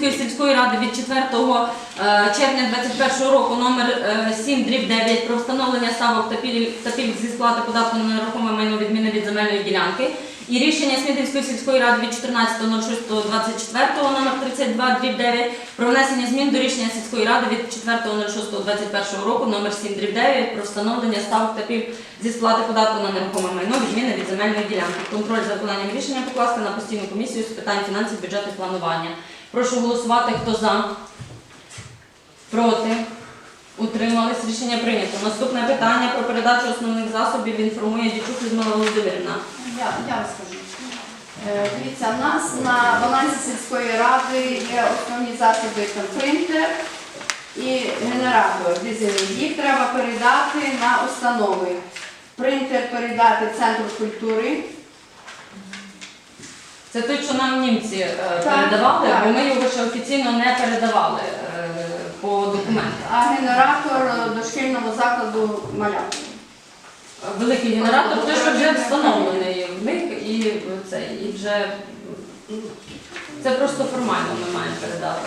Смітинської сільської ради від 4 е, червня 2021 року номер е, 7 дріб 9 про встановлення ставок та пільг, та пільг зі сплати податку на нерухоме майно відміни від земельної ділянки. І рішення Смітинської сільської ради від 14.06.24 номер 32 дріб 9 про внесення змін до рішення сільської ради від 4.06.21 року номер 7 дріб 9 про встановлення ставок та пільг зі сплати податку на нерухоме майно відміни від земельної ділянки. Контроль за виконанням рішення покласти на постійну комісію з питань фінансів, бюджету і планування. Прошу голосувати, хто за, проти, утримались. Рішення прийнято. Наступне питання про передачу основних засобів інформує Дічук Людмила Володимирівна. Я, я розкажу. Е, Дивіться, в нас на балансі сільської ради є основні засоби там принтер і генератор дизельний. Їх треба передати на установи. Принтер передати Центру культури. Це той, що нам німці е, передавали, так. бо ми його ще офіційно не передавали е, по документах. А генератор дошкільного закладу малятки. Великий генератор, той, що вже встановлений в них, і це, і вже це просто формально ми маємо передати.